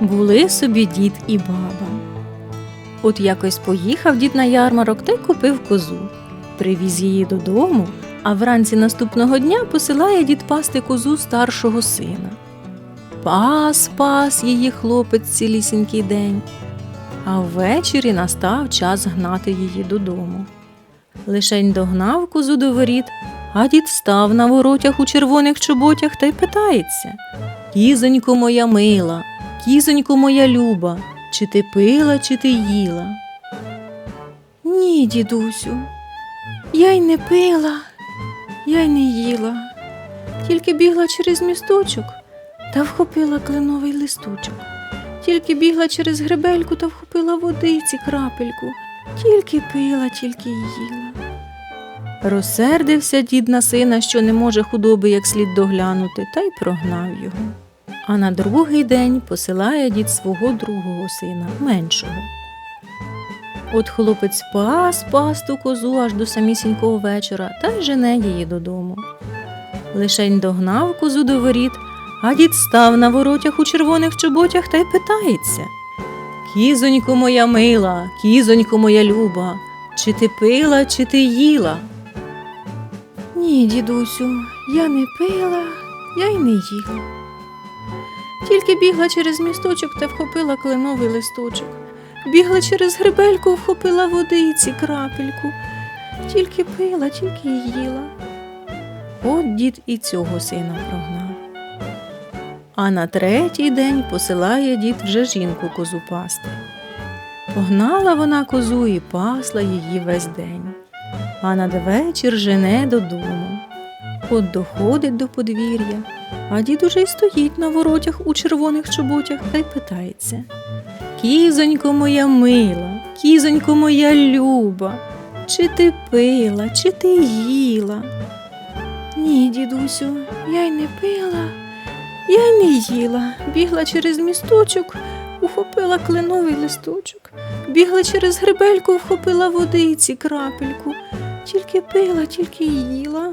Були собі дід і баба. От якось поїхав дід на ярмарок та й купив козу. Привіз її додому, а вранці наступного дня посилає дід пасти козу старшого сина. Пас, пас її хлопець цілісінький день, а ввечері настав час гнати її додому. Лишень догнав козу до воріт, а дід став на воротях у червоних чоботях та й питається Кізонько моя мила, кізонько моя люба, чи ти пила, чи ти їла? Ні, дідусю, я й не пила, я й не їла, тільки бігла через місточок та вхопила кленовий листочок, тільки бігла через гребельку та вхопила водиці крапельку, тільки пила, тільки їла. Розсердився дід на сина, що не може худоби як слід доглянути, та й прогнав його. А на другий день посилає дід свого другого сина, меншого. От хлопець пас пас ту козу аж до самісінького вечора та й жене її додому. Лишень догнав козу до воріт, а дід став на воротях у червоних чоботях та й питається Кізонько моя мила, кізонько моя люба, чи ти пила, чи ти їла? Ні, дідусю, я не пила, я й не їла. Тільки бігла через місточок та вхопила кленовий листочок. Бігла через гребельку, вхопила водиці крапельку. Тільки пила, тільки й їла. От дід і цього сина прогнав. А на третій день посилає дід вже жінку козу пасти. Погнала вона козу і пасла її весь день, а надвечір жене додому. От доходить до подвір'я, а дід уже й стоїть на воротях у червоних чоботях та й питається. Кізонько моя мила, кізонько моя люба, чи ти пила, чи ти їла? Ні, дідусю, я й не пила, я й не їла. Бігла через місточок, ухопила кленовий листочок, бігла через гребельку, вхопила водиці крапельку, тільки пила, тільки їла.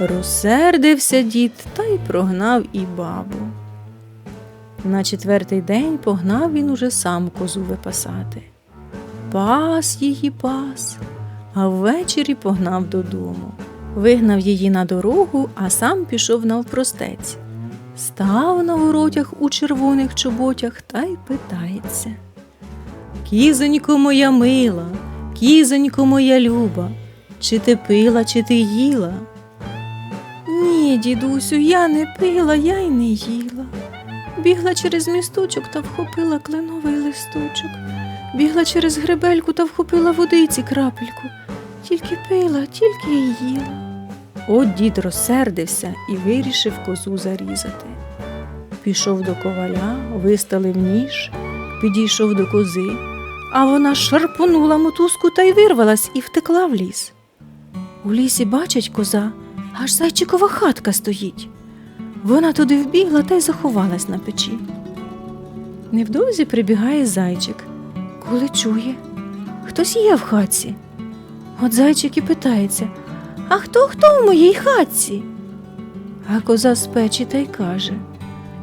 Розсердився дід та й прогнав і бабу. На четвертий день погнав він уже сам козу випасати. Пас її пас, а ввечері погнав додому. Вигнав її на дорогу, а сам пішов навпростець. Став на воротях у червоних чоботях та й питається. Кізонько моя мила, кізонько моя люба, чи ти пила, чи ти їла? Дідусю, я не пила, я й не їла. Бігла через місточок та вхопила кленовий листочок. Бігла через гребельку та вхопила водиці крапельку. Тільки пила, тільки й їла. От дід розсердився і вирішив козу зарізати. Пішов до коваля, виставив ніж, підійшов до кози, а вона шарпонула мотузку та й вирвалась і втекла в ліс. У лісі бачить коза, аж зайчикова хатка стоїть. Вона туди вбігла та й заховалась на печі. Невдовзі прибігає зайчик, коли чує, хтось є в хатці. От зайчик і питається А хто хто в моїй хатці? А коза з печі та й каже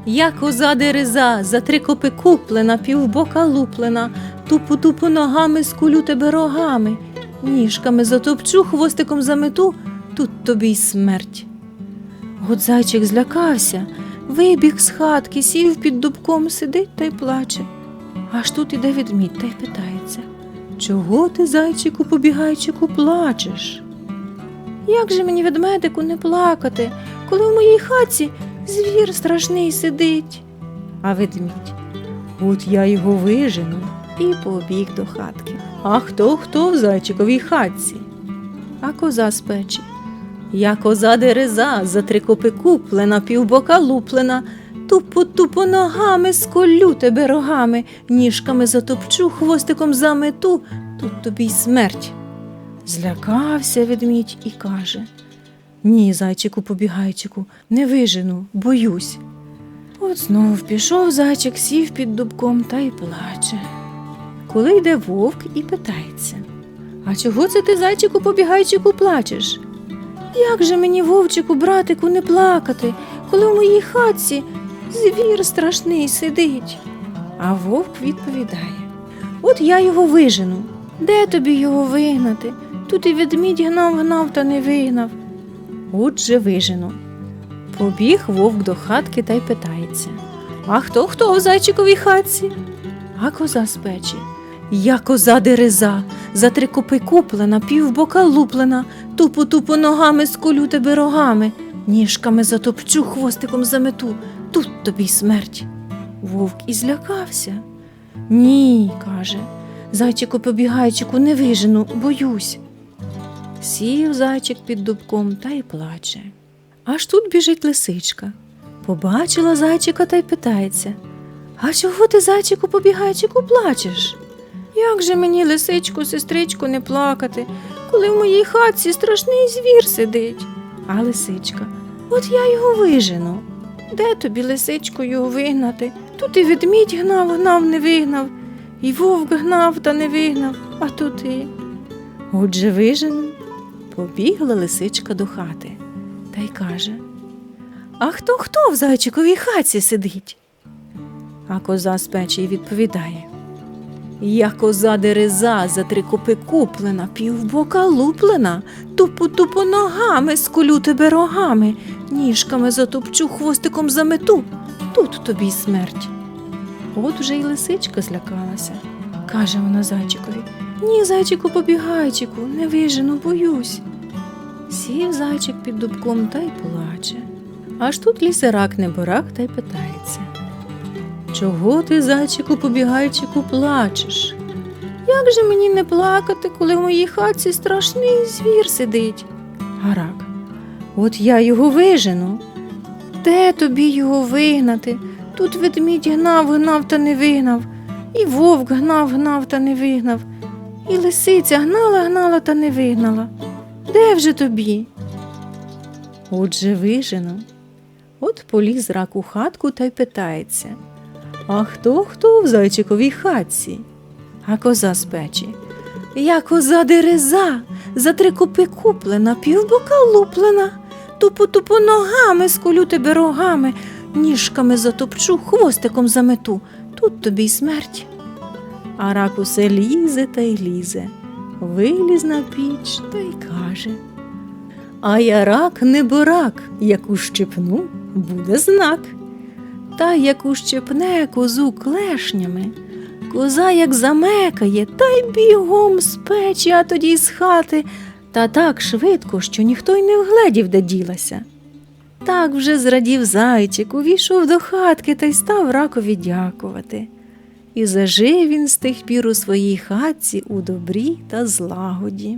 Я коза дереза, за три копи куплена, півбока луплена, тупу тупу ногами скулю тебе рогами, ніжками затопчу, хвостиком замету, тут тобі й смерть. От зайчик злякався, вибіг з хатки, сів під дубком, сидить та й плаче. Аж тут іде ведмідь та й питається Чого ти, зайчику, побігайчику, плачеш? Як же мені ведмедику не плакати, коли в моїй хатці звір страшний сидить? А ведмідь, от я його вижену і побіг до хатки. А хто хто в зайчиковій хатці? А коза з печі. Я коза дереза, за три копи куплена, півбока луплена, тупо тупо ногами сколю тебе рогами, ніжками затопчу, хвостиком замету, тут тобі й смерть. Злякався ведмідь і каже Ні, зайчику побігайчику, не вижену, боюсь. От знов пішов зайчик, сів під дубком та й плаче. Коли йде вовк і питається А чого це ти, зайчику побігайчику, плачеш? Як же мені, вовчику, братику, не плакати, коли в моїй хатці звір страшний сидить? А вовк відповідає: От я його вижену. Де тобі його вигнати? Тут і ведмідь гнав, гнав та не вигнав. Отже, вижену. Побіг вовк до хатки та й питається: А хто хто в зайчиковій хатці? А коза з печі. Я коза дереза, за три копи куплена, півбока луплена, тупо тупо ногами сколю тебе рогами, ніжками затопчу, хвостиком замету, тут тобі смерть. Вовк і злякався. Ні, каже, зайчику побігайчику не вижену, боюсь. Сів зайчик під дубком та й плаче. Аж тут біжить лисичка. Побачила зайчика та й питається А чого ти, зайчику побігайчику, плачеш? Як же мені, лисичку, сестричку, не плакати, коли в моїй хатці страшний звір сидить? А лисичка, от я його вижену. Де тобі, лисичку, його вигнати? Тут і ведмідь гнав, гнав, не вигнав, і вовк гнав та не вигнав, а тут і. Отже, вижену. Побігла лисичка до хати та й каже: А хто хто в зайчиковій хаті сидить? А коза з печі відповідає: Я коза дереза, за три копи куплена, півбока луплена, тупо тупо ногами сколю тебе рогами, ніжками затопчу, хвостиком замету, тут тобі й смерть. От вже й лисичка злякалася. Каже вона зайчикові: Ні, зайчику побігайчику, не вижену, боюсь. Сів зайчик під дубком та й плаче. Аж тут лісерак неборак та й питається. Чого ти, зайчику побігайчику, плачеш? Як же мені не плакати, коли в моїй хатці страшний звір сидить? Гарак. От я його вижену. Де тобі його вигнати? Тут ведмідь гнав, гнав та не вигнав, і вовк гнав, гнав та не вигнав, і лисиця гнала, гнала та не вигнала. Де вже тобі? Отже, вижену. От поліз рак у хатку та й питається. А хто хто в зайчиковій хатці? А коза з печі. Я коза дереза, за три копи куплена, півбока луплена, тупо тупо ногами сколю тебе рогами, ніжками затопчу, хвостиком замету, тут тобі й смерть. А рак усе лізе та й лізе, виліз на піч та й каже. А я рак не борак, яку щепну, буде знак. Та яку щепне козу клешнями, коза як замекає, та й бігом з печі, а тоді з хати, та так швидко, що ніхто й не вгледів, де ділася. Так вже зрадів зайчик, увійшов до хатки та й став ракові дякувати. І зажив він з тих пір у своїй хатці у добрі та злагоді.